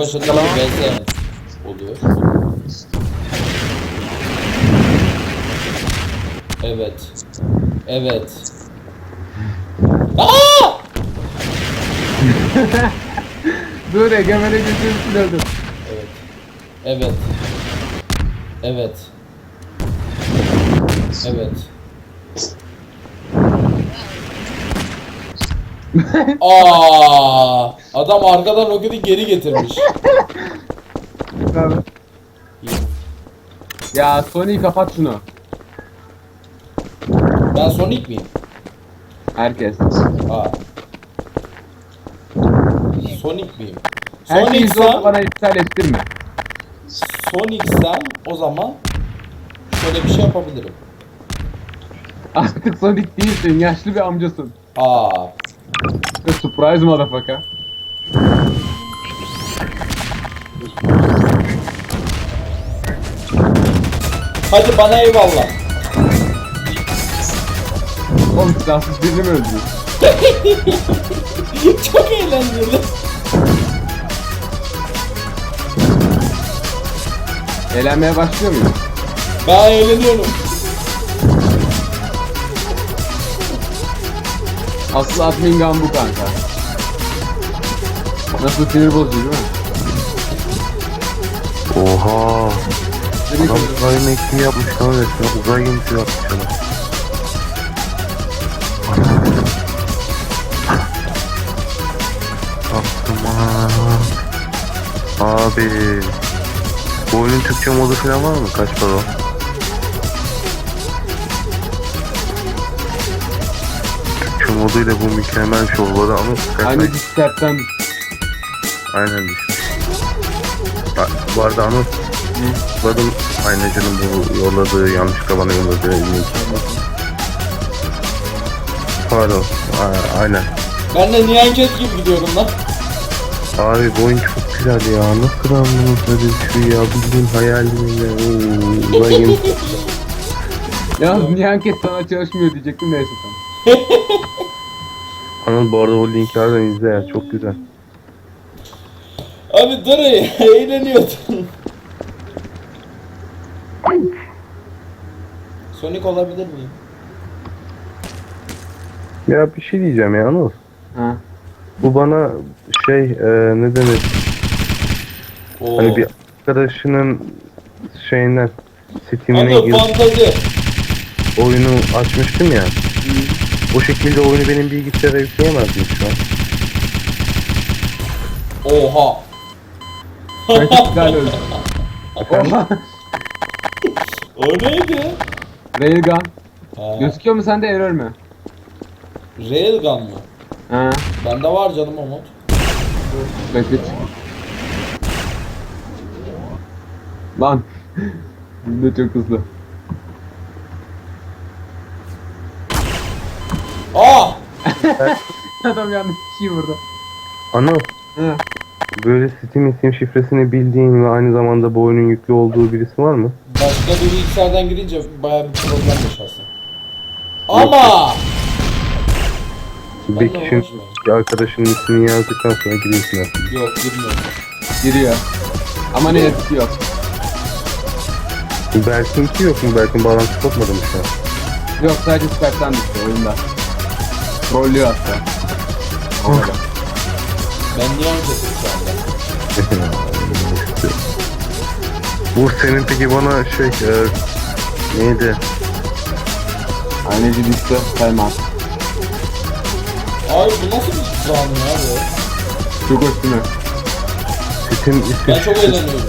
başında bir benzeyen oluyor. Evet. Evet. Aa! Dur Egemen'e götürürsün öldüm. Evet. Evet. Evet. Aa! Adam arkadan roketi geri getirmiş. ya Sony kapat şunu. Ben Sonic miyim? Herkes. Aa. Sonic miyim? Her şeyi Sonic zorla sen, bana iptal ettirme. Sonic sen o zaman şöyle bir şey yapabilirim. Artık Sonic değilsin. Yaşlı bir amcasın. Aa. Surprise motherfucker. Hadi bana eyvallah. Oğlum silahsız birini mi öldürüyor? Çok eğlenceli. Eğlenmeye başlıyor muyum? Ben eğleniyorum. Asıl admin gun bu kanka. Nasıl sinir bozucu değil mi? Oha. Seni Adam uzay mekiği yapmış lan resmen. Uzay gemisi yapmış adam. Aklıma. Abi. Bu oyunun Türkçe modu falan var mı? Kaç para o? Türkçe moduyla bu mükemmel şovları ama Aynı diskertten Aynen düşmüş. Bu arada anons Tıkladım aynacının bu yolladığı yanlışlıkla bana yolladığı link. Pardon. A- aynen. Ben de Niyanket gibi gidiyorum lan. Abi bu oyun çok güzel ya. Nasıl ben bunu böyle şey ya? Bildiğin hayalim ya. Oo. Yalnız niye anket sana çalışmıyor diyecektim neyse tamam. Anıl bu arada o linki harbiden izle ya. Çok güzel. Abi dur ya, eğleniyordum. Sonic olabilir miyim? Ya bir şey diyeceğim ya Anıl. Ha. Bu bana şey e, ne denir? Oo. Hani bir arkadaşının şeyinden Steam'ine Anıl girip fantazi. oyunu açmıştım ya. O şekilde oyunu benim bilgisayara yükleyemezdim şu an. Oha. Rakiplerle öldü. Oha. O neydi? Railgun. Ha, Gözüküyor mu sende error mü? Railgun mı? Ha. Bende var canım o mod. Beklet. Lan. Ne çok hızlı. Aa! Adam yanlış kişiyi vurdu. Anıl Ha. böyle Steam isim şifresini bildiğin ve aynı zamanda bu oyunun yüklü olduğu birisi var mı? Başka bir bilgisayardan girince bayağı bir problem yaşarsın. Ama! Ben Bir de kişinin uğraşmıyorum. bir arkadaşının ismini yazdıktan sonra giriyorsun aslında. Yok girmiyorum. Giriyor. Ama ne yazık ki yok. Berk'inki yok mu? Berk'in bağlantısı kopmadı mı şu an? Yok sadece Skype'tan düştü oyunda. Trollüyor hatta. Ben Niyanketim şu anda. Bu senin peki bana şey e, neydi? Anneci düştü. Saymaz. Abi bu nasıl bir puan ya bu? Çok hoş değil mi? İsim Ben çok şifresi eğleniyorum.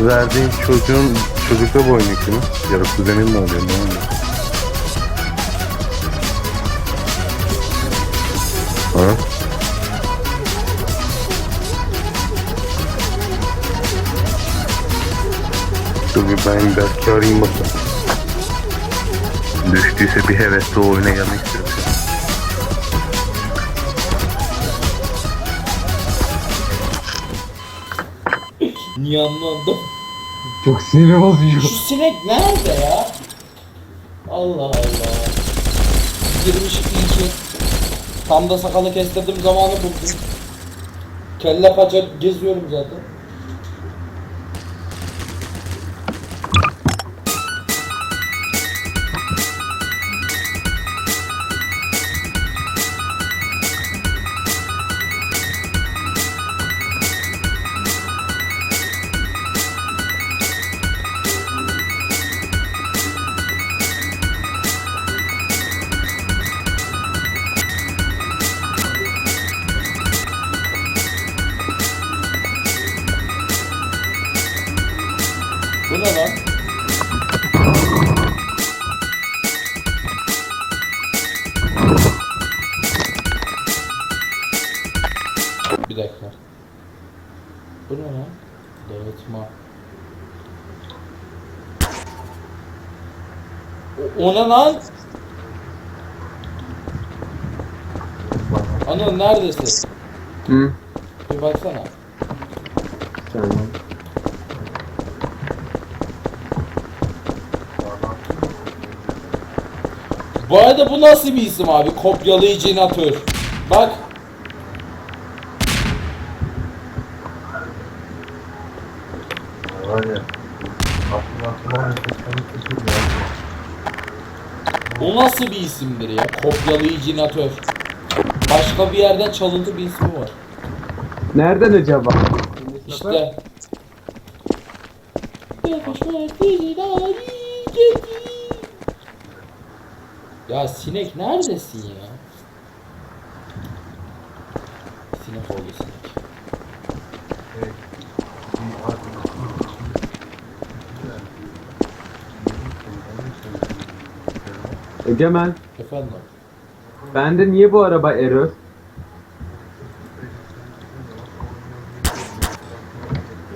verdiğin çocuğun çocukla bu oyun yüklü mü? Ya da kuzenin mi oluyor? Ne oluyor? Dur bir ben Berk'i arayayım bakalım. Düştüyse bir hevesle o oyuna gelmek istiyorum. Niyanlandım. Çok sinir bozucu. Şu sinek nerede ya? Allah Allah. Girmiş iki. Tam da sakalı kestirdim zamanı buldum. Kelle paça geziyorum zaten. Lan? Bir dakika. Bu ne lan? Dağıtma. O, o ne lan? Anıl neredesin? Hı. Bir baksana. Tamam. Bu arada bu nasıl bir isim abi? Kopyalayıcı inatör. Bak. Var ya. Aklına. O nasıl bir isimdir ya? Kopyalayıcı inatör. Başka bir yerden çalıntı bir ismi var. Nereden acaba? İşte. Ya sinek neredesin ya? Sinek oldu sinek. Arkadaşım Egemen. Efendim. Bende niye bu araba error?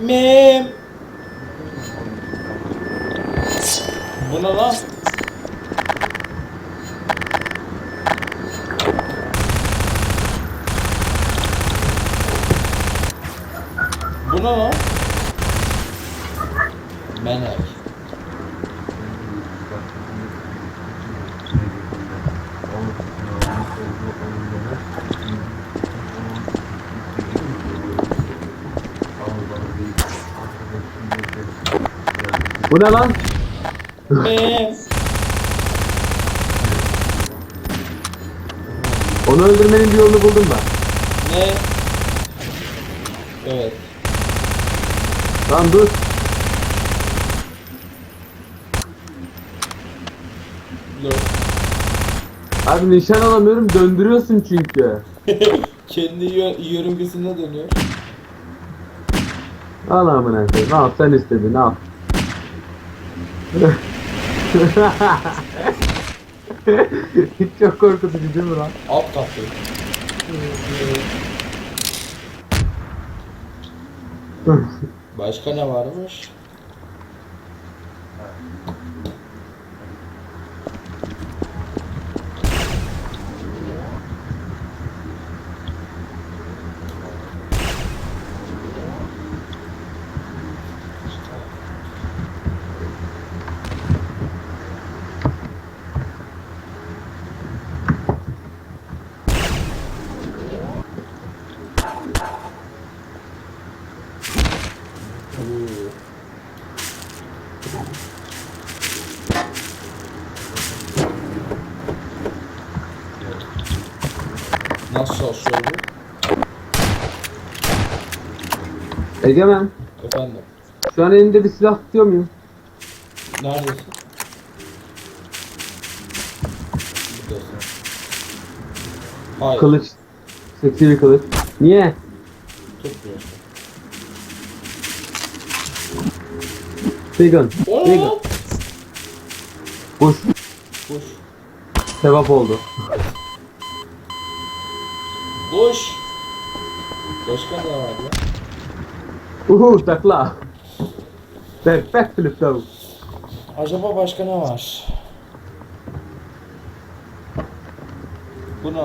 Mem. Bu ne lan? Bu ne lan? Menek. Bu ne lan? Mem. Onu öldürmenin bir yolunu buldum ben. Ne? Evet. Lan dur. Dur. Abi nişan alamıyorum döndürüyorsun çünkü. Kendi yö- yörüngesinde dönüyor. Al amına koyayım. Al sen istedin al. Çok korkutucu değil mi lan? Alt katı. Başka ne varmış? Oo. Çalışıyor bu? Egemen. Efendim. Şu an elinde bir silah tutuyor muyum? Neredesin? Buradasın. Hayır. Kılıç. Seksi bir kılıç. Niye? Tutmuyorsun. Vegan. Oo! Vegan. Kuş. Kuş. Sevap oldu. Kuş. Başka ne var ya? Uhu takla. Perfect flip flow. Acaba başka ne var? Bu ne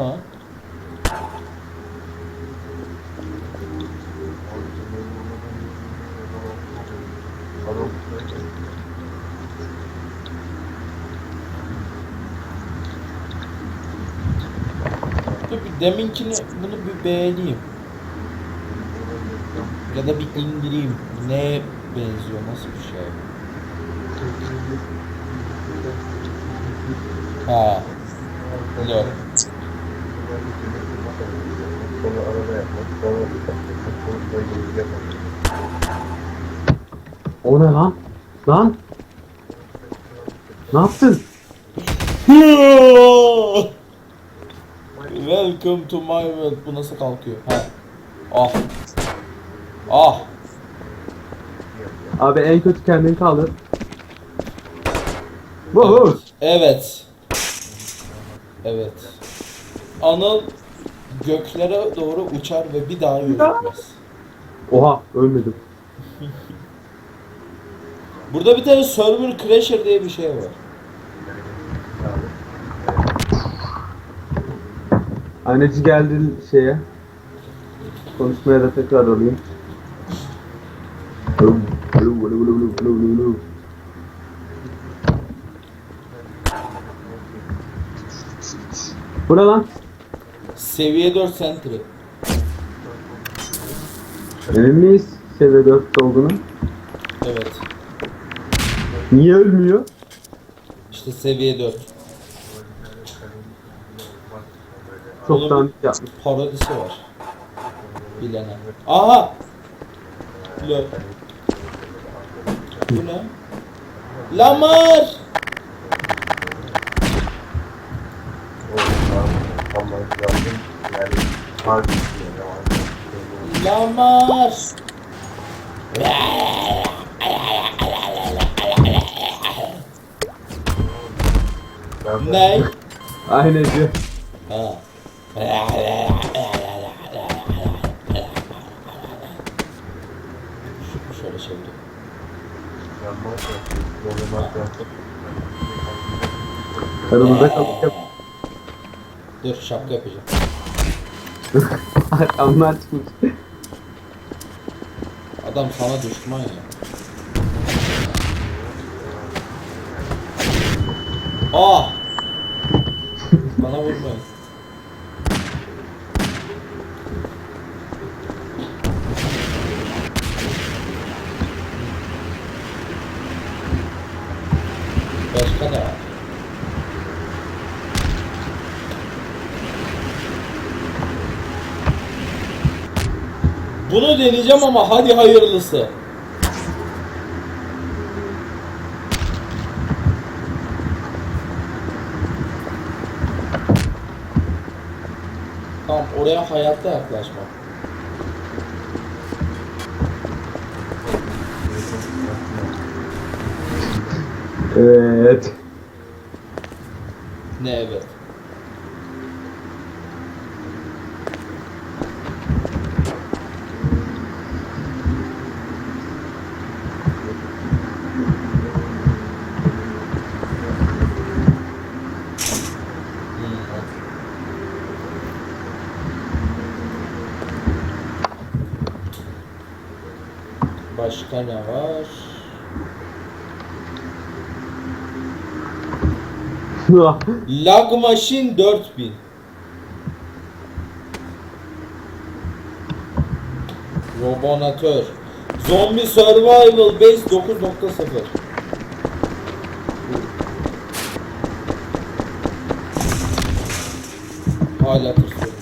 deminkini bunu bir beğeneyim. Ya da bir indireyim. Neye benziyor? Nasıl bir şey? Ha. Lol. O ne lan? Lan? Ne yaptın? Welcome to my world. Bu nasıl kalkıyor? Ha. Ah. Ah. Abi en kötü kendini kaldır. Wow. Evet. Evet. Anıl göklere doğru uçar ve bir daha yürümez. Oha ölmedim. Burada bir tane server crasher diye bir şey var. Anneci geldi şeye. Konuşmaya da tekrar alo. Bu ne lan? Seviye 4 sentry. Emin miyiz seviye 4 olduğunu? Evet. Niye ölmüyor? İşte seviye 4. Çok Oğlum- dandik yapmış. Parodisi var. Bilene. Aha! Lol. Bu ne? Lamar! Lamar! Ne? Aynacı. Ha. Şöyle. Zorlamak yapıyorum. Aramızda kalıp yap. Dur şapka yapacağım. Arkamdan çıkmış. Adam sana düşman ya. Ah! Bana vurmayın. Başka ne var? Bunu deneyeceğim ama hadi hayırlısı. Tamam oraya hayatta yaklaşma. Evet. Ne evet. Başka ne var? Lag Machine 4000. Robonatör. Zombie Survival Base 9.0. Hala tırsıyorum.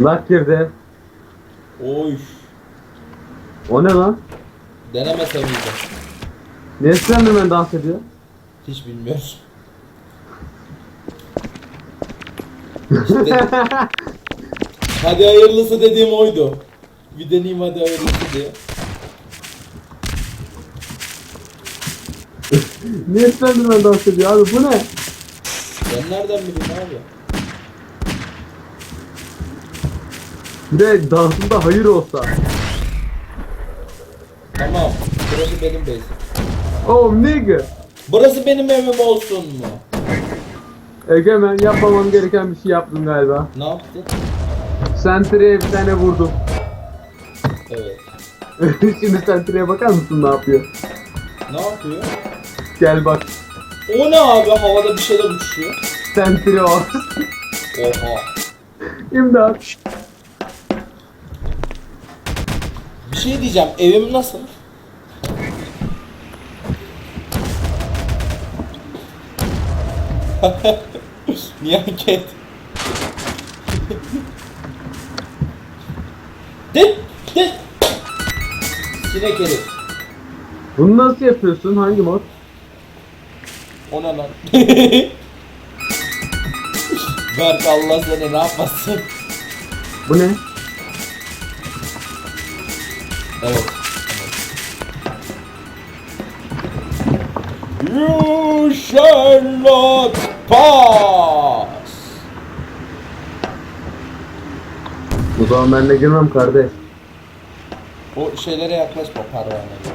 Lak girdi. Oy. O ne lan? Denemesem iyiydi. Niye Slenderman dans ediyor? Hiç bilmiyorum. İşte, hadi hayırlısı dediğim oydu. Bir deneyeyim hadi hayırlısı diye. Niye Slenderman dans ediyor abi bu ne? Ben nereden bileyim abi? Bir de dansında hayır olsa. Burası benim base'im. Oh nigga. Burası benim evim olsun mu? Egemen yapmamam gereken bir şey yaptım galiba. Ne yaptın? Sentry'e bir tane vurdum. Evet. Şimdi Sentry'e bakar mısın ne yapıyor? Ne yapıyor? Gel bak. O ne abi? Havada bir şeyler uçuşuyor. Sentry o. Oha. İmdat. Bir şey diyeceğim. Evim nasıl? Niye anket? Dit! Dit! Sinek herif. Bunu nasıl yapıyorsun? Hangi mod? O ne lan? Berk Allah seni ne yapmasın? Bu ne? Evet. You shall not pass. O zaman ben de girmem kardeş. O şeylere yaklaşma pervanelere.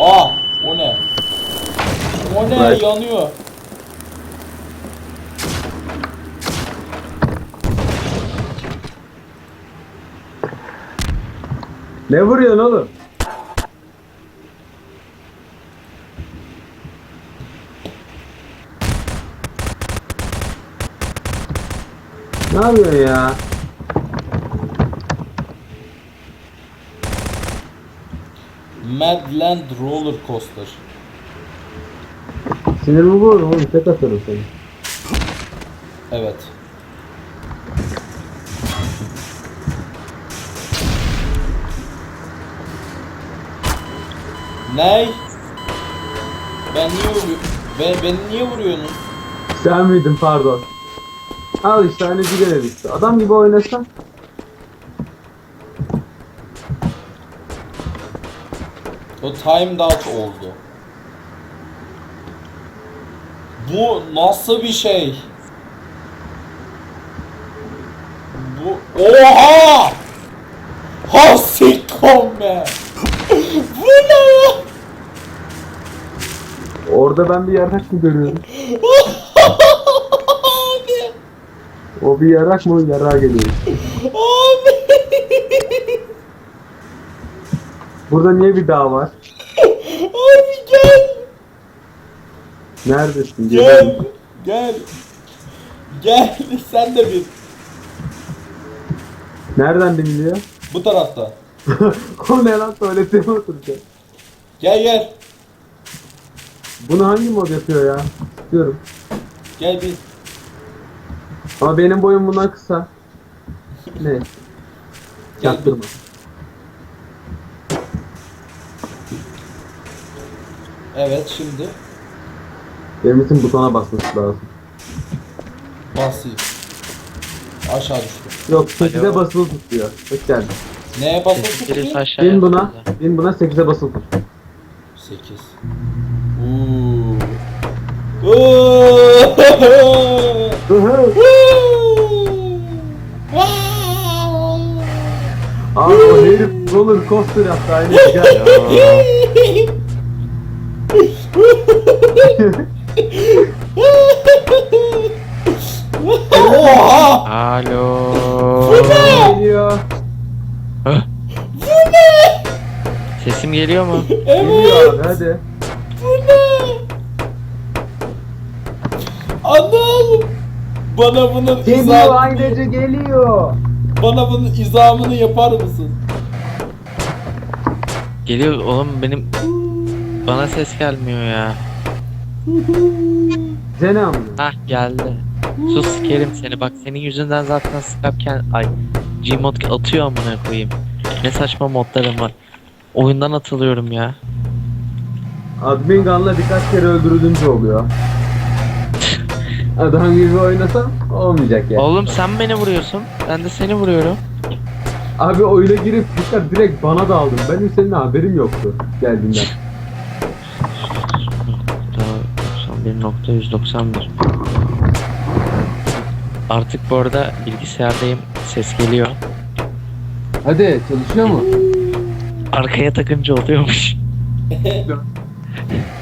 Aa, o ne? O ne? Bırak. Yanıyor. Ne vuruyorsun oğlum? Ne yapıyorsun ya? Madland Roller Coaster. Sinirimi bozdum oğlum. Tek atarım seni. Evet. Ney? Ben niye vuruyorum? Ben, beni niye vuruyorsun? Sen miydin pardon. Al işte hani sigara düştü. Adam gibi oynasan. O timed out oldu. Bu nasıl bir şey? Bu Oha! Ha sikkom be! Bu ne ya? Orada ben bir yarak mı görüyorum? O bir yarak mı? Yarağa geliyor. Abi! Burada niye bir dağ var? Abi gel! Neredesin? Gel! Gelelim. Gel! Gel! Sen de bir. Nereden biniliyor? Bu tarafta. o ne lan tuvalete mi oturacak? Gel gel. Bunu hangi mod yapıyor ya? Diyorum. Gel bir. Ama benim boyum bundan kısa. Ne? Çaktırma. Evet şimdi. Benim için butona basması lazım. Basayım. Aşağı düştüm. Yok 8'e basılı tutuyor. Hoş geldin. Neye Birisi tutayım? aşağıya Bin buna. atladı. Bin buna 8'e basılı tut. 8. Uuu. Uuu. Abi o herif roller coaster yaptı aynı gel. Oha! Alo. Geliyor. Sesim geliyor mu? Geliyor abi hadi. Bu ne? Anam! Bana bunun Geliyor izah, aynıcı geliyor. bana bunun izahını yapar mısın? Geliyor oğlum benim bana ses gelmiyor ya. Amına. Hah geldi. Sus sikerim seni bak senin yüzünden zaten Skype'ken ay Gmod atıyor amına koyayım. Ne saçma modlarım var. Oyundan atılıyorum ya. Admin gun'la birkaç kere öldürülünce oluyor. Adam gibi oynasam olmayacak ya. Oğlum sen beni vuruyorsun. Ben de seni vuruyorum. Abi oyuna girip dikkat direkt bana da aldın. Benim senin haberim yoktu geldiğinden. 91.191 Artık bu arada bilgisayardayım. Ses geliyor. Hadi çalışıyor mu? Arkaya takınca oluyormuş.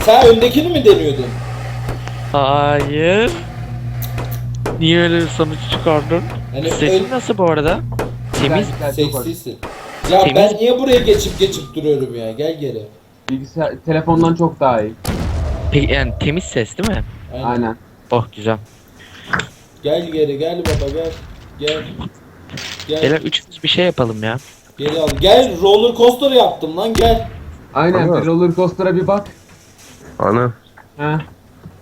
Sen öndekini mi deniyordun? Hayır. Niye öyle bir sonuç çıkardın? Hani Sesin nasıl bu arada? Temiz. Seksisin. Ya Temiz- ben niye buraya geçip geçip duruyorum ya? Gel geri. Bilgisayar telefondan çok daha iyi. Peki yani temiz ses değil mi? Aynen. Aynen. Oh güzel. Gel geri gel baba gel. Gel. Gel. Beyler üçümüz bir şey yapalım ya. Geri al. Gel roller coaster yaptım lan gel. Aynen bir roller coaster'a bir bak. Anıl Ha.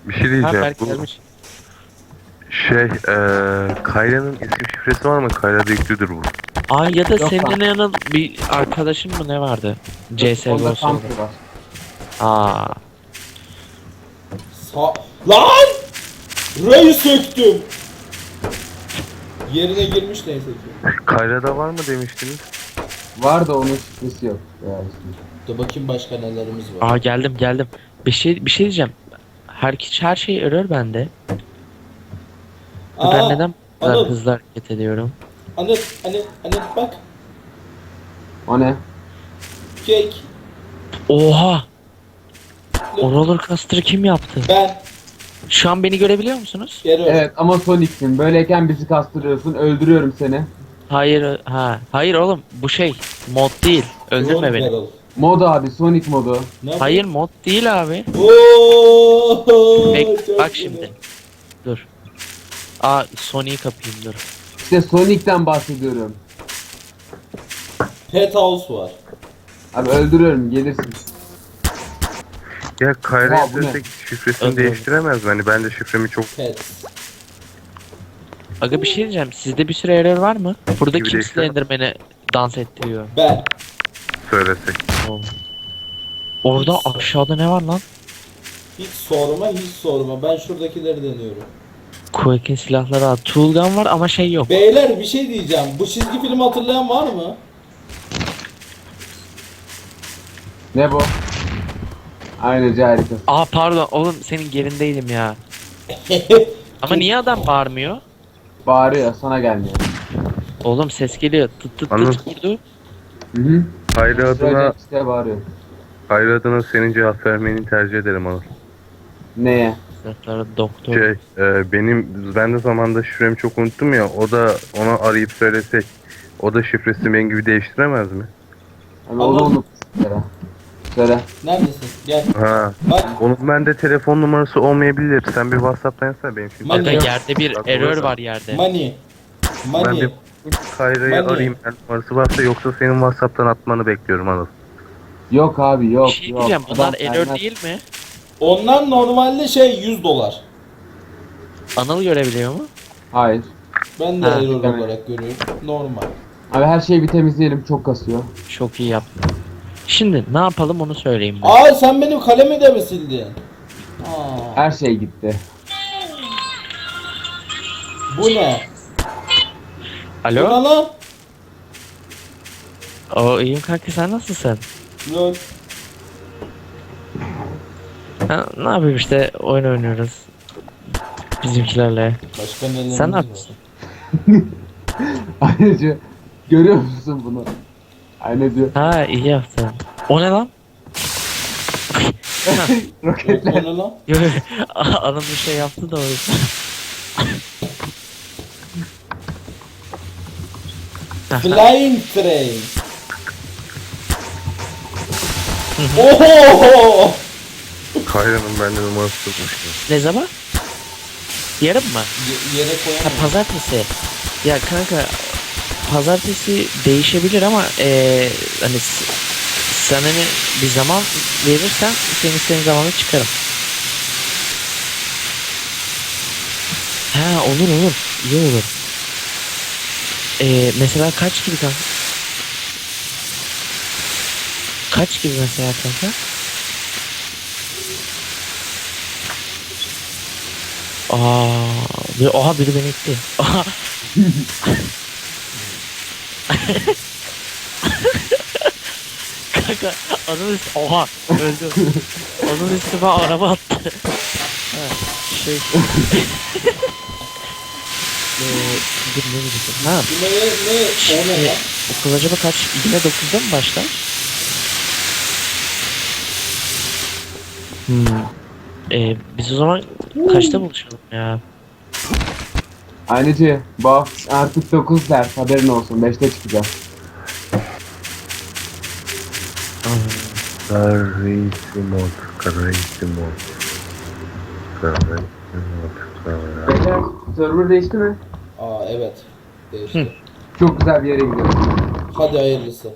bir şey Ha diyeceğim. Berk Bu gelmiş. Şey eee Kayra'nın isim şifresi var mı? Kayra'da yüklüdür bu. Aa ya da Yok senin lan. yanında bir arkadaşın mı ne vardı? CSGO Onda var. Aa. Sa lan! Rayı söktüm. Yerine girmiş neyse ki. Kayra'da var mı demiştiniz? Var da onun şifresi yok. Ya işte. Dur bakayım başka nelerimiz var. Aa geldim geldim. Bir şey bir şey diyeceğim. Her her şey error bende. Ben neden bu kadar Anıl, hızlı hareket ediyorum? Anıl, Anıl, Anıl bak. O ne? Cake. Oha! O roller coaster'ı kim yaptı? Ben. Şu an beni görebiliyor musunuz? Error. Evet ama Sonic'sin. Böyleyken bizi kastırıyorsun. Öldürüyorum seni. Hayır ha. Hayır oğlum bu şey mod değil. Öldürme beni. Mod abi Sonic modu. Ne? Hayır mod değil abi. Oo, Bek, çok bak şimdi. Dur. Aa Sony'yi kapayım dur. İşte Sonic'ten bahsediyorum. Pet House var. Abi öldürüyorum gelirsin. Ya bu ne? söylesek şifresini değiştiremez mi? Hani ben de şifremi çok Pet. Aga bir şey diyeceğim. Sizde bir süre error var mı? Burada Gibi kim değiştiremem. Slenderman'i dans ettiriyor? Ben. söylesek. Orada aşağıda ne var lan? Hiç sorma hiç sorma. Ben şuradakileri deniyorum. Quake'in silahları var. Tool gun var ama şey yok. Beyler bir şey diyeceğim. Bu çizgi filmi hatırlayan var mı? Ne bu? Aynı harikasın. Aa pardon oğlum senin gerindeydim ya. Ama niye adam bağırmıyor? Bağırıyor sana gelmiyor. Oğlum ses geliyor. Tıt tıt Anladım. tıt vurdu. Hı hı. Kayra adına, bağırıyor. Kayra adına senin cevap vermeni tercih ederim Anıl. Neye? Silahları doktor. Şey, e, benim ben de zamanda şifremi çok unuttum ya. O da ona arayıp söylesek. O da şifresini benim gibi değiştiremez mi? Abi onu unut. Söyle. Neredesin? Gel. Ha. Bak. Onun bende telefon numarası olmayabilir. Sen bir WhatsApp'tan yazsana benim şimdi. Aga yok. yerde bir Bak, error orada. var yerde. Money. Ben Money. bir Kayra'yı arayayım. Ben numarası varsa yoksa senin WhatsApp'tan atmanı bekliyorum Anıl. Yok abi yok Bir şey yok. diyeceğim. Bunlar Adam error vermez. değil mi? Onlar normalde şey 100 dolar. Anıl görebiliyor mu? Hayır. Ben de Ha, error evet. olarak görüyorum. Normal. Abi her şeyi bir temizleyelim çok kasıyor. Çok iyi yaptın. Şimdi ne yapalım onu söyleyeyim ben. Aa sen benim kalemi de mi sildin? Aa, Her şey gitti. bu ne? Bu ne Alo? lan? O iyiyim kanka sen nasılsın? Lol. Ha, ne yapayım işte oyun oynuyoruz. Bizimkilerle. Başka nelerimiz Sen ne var? yapıyorsun? Aynıcı. Görüyor musun bunu? Aynıcı. Ha iyi yaptın. O ne lan? O, Roketler. o ne lan? Yok Anıl bir şey yaptı da o yüzden. Flying train. Oho! Kayra'nın bende numarası ya. ne zaman? Yarın mı? Y- yere Ha pazartesi. Ya kanka pazartesi değişebilir ama eee hani s- sen hani bir zaman verirsen senin istediğin zamanı çıkarım. Ha olur olur. İyi olur. Eee mesela kaç gibi kanka? Kaç gibi mesela kanka? Aa, bir, oha biri beni itti. Oha. Kanka onun üstü oha öldü. onun üstüme araba attı. şey. Dur ne ne ne? Ne okul acaba kaç? Yine 9'da mı başlar? Hmm. Ee, biz o zaman kaçta buluşalım ya? Aynıcı. Bu artık 9 ders haberin olsun. 5'te çıkacağız. Carissimo, carissimo. Beyler server değişti mi? Aa evet. değişti. Çok güzel bir yere gidiyoruz. Hadi hayırlısı.